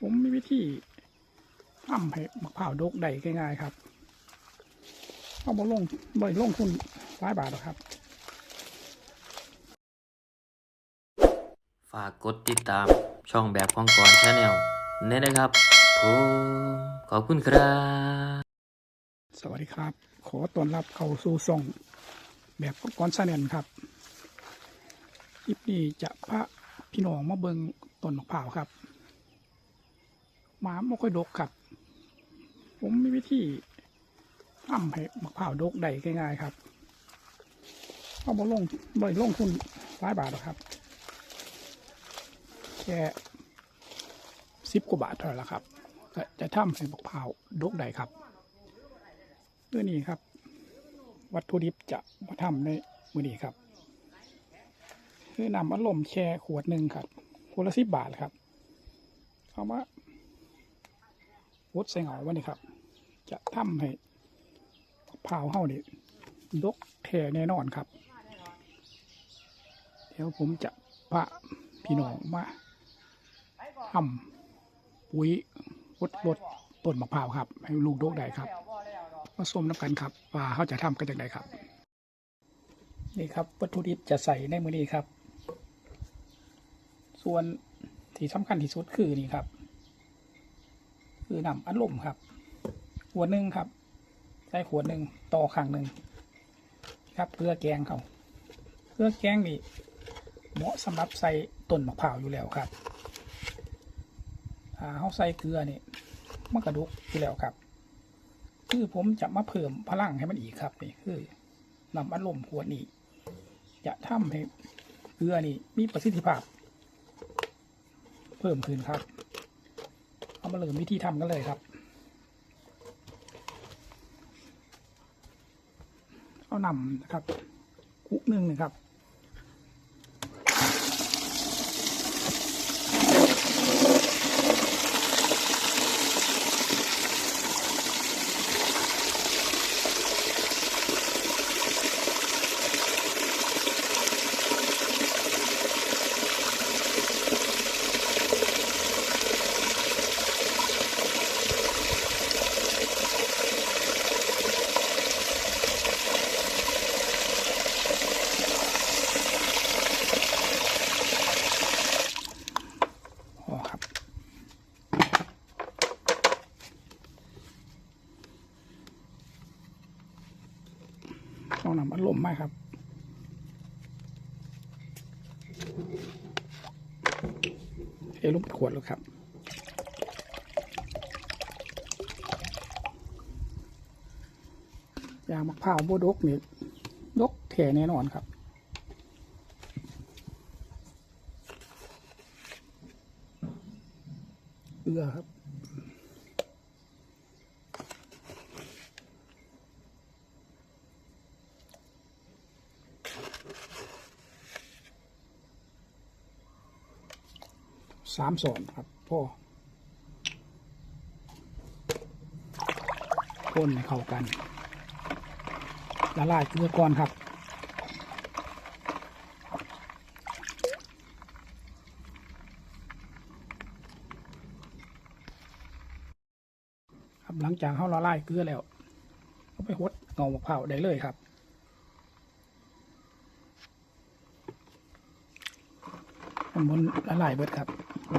ผมมีวิธีทำให้มะพร้าวดกได้ง่ายๆครับเอาบ่ลงบ่ได้ลงทุนหลายบาทหรอกครับ ฝากกดติดตามช่องแบบของกรชาแนลนี่นะครับผมขอบคุณครับ สวัสดีครับ ขอต้อนรับเข้าสู่ช่องแบบของกอนชาแนลครับคลิปนี้จะพาพี่น้องมาเบิงต้นมะพร้าวครับ หมาไม่ค่อยดกครับ ผมมีวิธีทำให้มะพร้าวดกได้ง่ายๆครับเอาบ่ลงบ่ได้ลงทุนหลายบาทหรอกครับ แค่สิบกว่าบาทเท่านั้นแหละครับจะทำให้มะพร้าวดกได้ครับเมื่อนี้ครับ วัตถุดิบจะมาทำในมือนี้ครับ คือนำอารมณ์แช่ขวดหนึ่งครับขวดละสิบบาทครับเอามา วดใส่เหงาวันนี้ครับ จะทำให้มะพร้าวเฮานี่ดกแท้แน่นอนครับ เดี๋ยวผมจะพาพี่น้องมาทำปุ๋ยลดลดต้นมะพร้าวครับ ให้ลูกดกได้ครับมาส้มน้ำกันครับว่าเขาจะทำกันอย่างไรครับ นี่ครับ วัตถุดิบจะใส่ในมือนี้ครับ ส่วนที่สำคัญที่สุดคือนี่ครับ คือนำอัดลมครับ ขวดหนึ่งครับ ใส่ขวดหนึ่งต่อข้างหนึ่งครับเพื่อแกงเขาเพื่อแกงนี่เหมาะสำหรับใส่ต้นมะพร้าวอยู่แล้วครับถ้าเขาใส่เกลือนี่มันกระดุกอยู่แล้วครับ คือผมจะมาเพิ่มพลังให้มันอีกครับนี่คือนำอารมขวดนี้จะทำให้เกลือนี่มีประสิทธิภาพ เพิ่มขึ้นครับ เอามาเริ่มวิธีทำกันเลยครับเอานำนะครับคุกหนึ่งนะครับ นำอารมครับ เอลูกขวดแล้วครับยางมะพร้าวโบดกเนี่ยดกแท้แน่นอนครับเกลือครับ สามส่วนครับพ่อคนให้เข้ากันละลายเกลือก่อนครับครับหลังจากเขาละลายเกลือแล้วเอาไปหดเงามะพร้าวได้เลยครับมันละลายเบิดครับ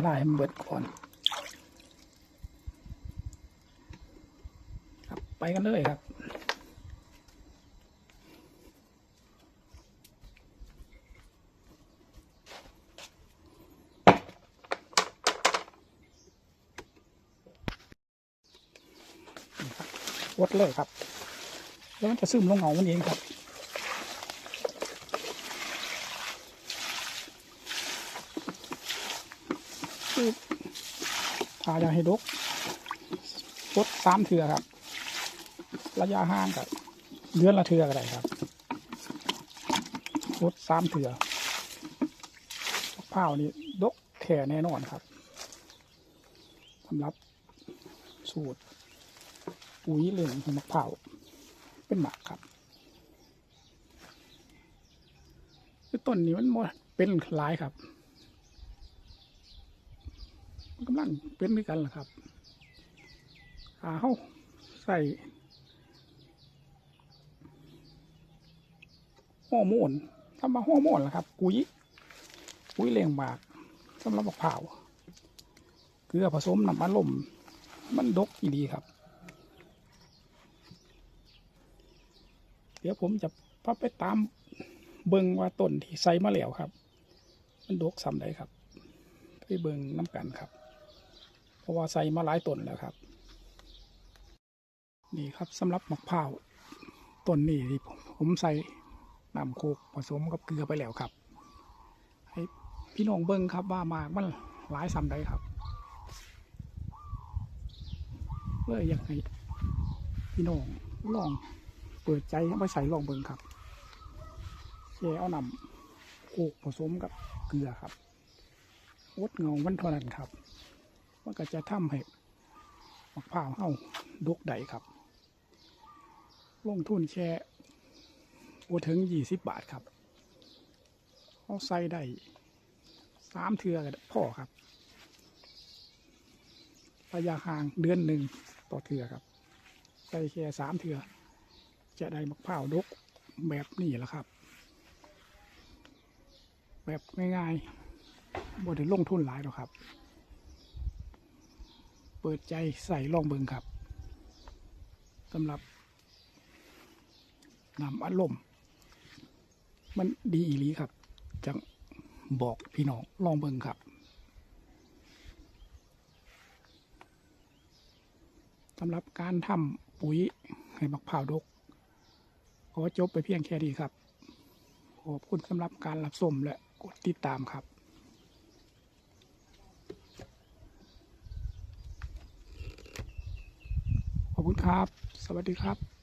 ลายให้มันเบิดก่อน ครับไปกันเลยครับวดเลยครับ แล้วมันจะซึมลงเหงามันเองครับ คือพาอยางให้ดกวดสามเถื่อครับ ระยะห่างกับเดือนละเถื่อก็ได้ครับวดสามเถื่อมะพร้าวนี่ดกแท่แน่นอนครับสำหรับสูตรปุ๋ยเหลืองของมะพร้าวเป็นหมักครับคือต้นนี้มันบ่เป็นหลายครับ กำลังเป็นด้วยกันแหละครับขาเขาใส่ฮอร์โมนทำมาฮอร์โมนแหละครับปุ๋ยปุ๋ยเลี้ยงหมากสำหรับมะพร้าเกลือผสมน้ำมันลมมันดกอีดีครับ เดี๋ยวผมจะพาไปตามเบิงว่าต้นที่ใส่มาแล้วครับ มันดกสำใดครับ ไปเบิงน้ำกันครับ ราะว่าใส่มาหลายต้นแล้วครับ นี่ครับสำหรับมะพร้าวต้นนี้ที่ผมใส่น้ำโคกผสมกับเกลือไปแล้วครับให้พี่น้องเบิ้งครับว่าหมากมันหลายสำใดครับเลยอยากให้พี่น้องลองเปิดใจไปใส่ลองเบิ้งครับแช่เอาน้ำโคกผสมกับเกลือครับวดเงามันเท่านั้นครับ มันก็จะทำให้มะพร้าวเฮาดกได้ครับ ลงทุนแช่โอถึงยี่สิบบาทครับเอาใส่ได้สามเทือก็ได้พ่อครับระยะห่างเดือนหนึ่งต่อเทือครับ ใส่แค่สามเทือ จะได้มะพร้าวดกแบบนี้แหละครับ แบบง่ายๆบ่ได้ลงทุนหลายหรอกครับ เปิดใจใส่ลองเบิงครับสำหรับนำอารมณ์มันดีอีหลีครับจังบอกพี่น้องลองเบิงครับสำหรับการทำปุ๋ยให้มะพร้าวดกขอจบไปเพียงแค่นี้ครับ ขอบคุณสำหรับการรับชมและกดติดตามครับ ขอบคุณ ครับ สวัสดีครับ